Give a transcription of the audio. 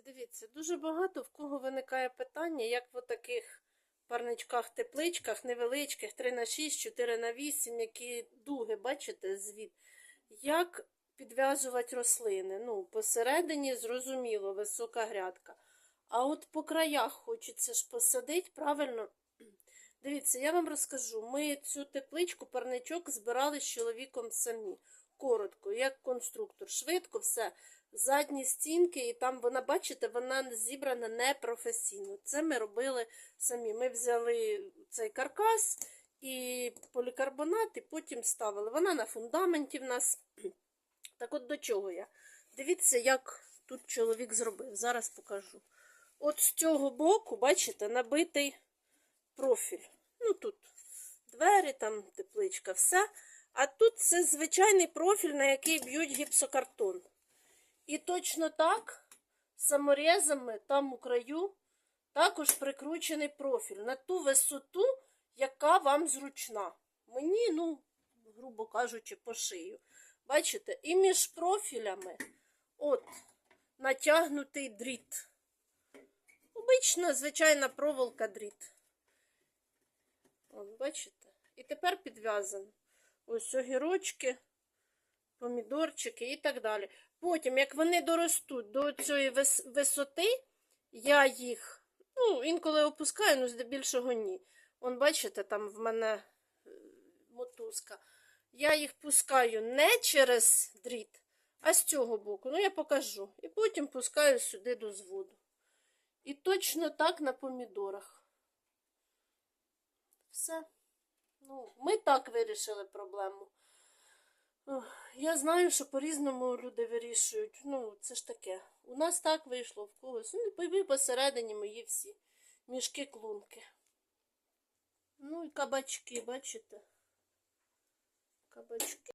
Друзі, дивіться, дуже багато в кого виникає питання, як в таких парничках-тепличках, невеличких, 3 на 6, 4 на 8, які дуги, бачите, звід. Як підв'язувати рослини? Ну, посередині, зрозуміло, висока грядка. А от по краях хочеться ж посадити, правильно? Дивіться, я вам розкажу. Ми цю тепличку, парничок збирали з чоловіком самі. Коротко, як конструктор. Швидко все. Задні стінки, і там вона, бачите, вона зібрана непрофесійно. Це ми робили самі. Ми взяли цей каркас і полікарбонат, і потім ставили. Вона на фундаменті в нас. Так от до чого я? Дивіться, як тут чоловік зробив. Зараз покажу. От з цього боку, бачите, набитий профіль. Ну тут двері, там тепличка, все. А тут це звичайний профіль, на який б'ють гіпсокартон. І точно так, саморезами там у краю, також прикручений профіль на ту висоту, яка вам зручна. Мені, ну, грубо кажучи, по шию. Бачите, і між профілями от натягнутий дріт. Обична, звичайна проволока дріт. От, бачите? І тепер підв'язано. Ось огірочки, помідорчики і так далі. Потім, як вони доростуть до цієї вис- висоти, я їх, ну, інколи опускаю, ну, здебільшого ні. Вон, бачите, там в мене е, мотузка. Я їх пускаю не через дріт, а з цього боку. Ну, я покажу. І потім пускаю сюди до зводу. І точно так на помідорах. Все. Ну, ми так вирішили проблему. Я знаю, що по-різному люди вирішують. Ну, це ж таке. У нас так вийшло в когось. Ну, пойми посередині мої всі мішки клунки. Ну і кабачки, бачите? Кабачки.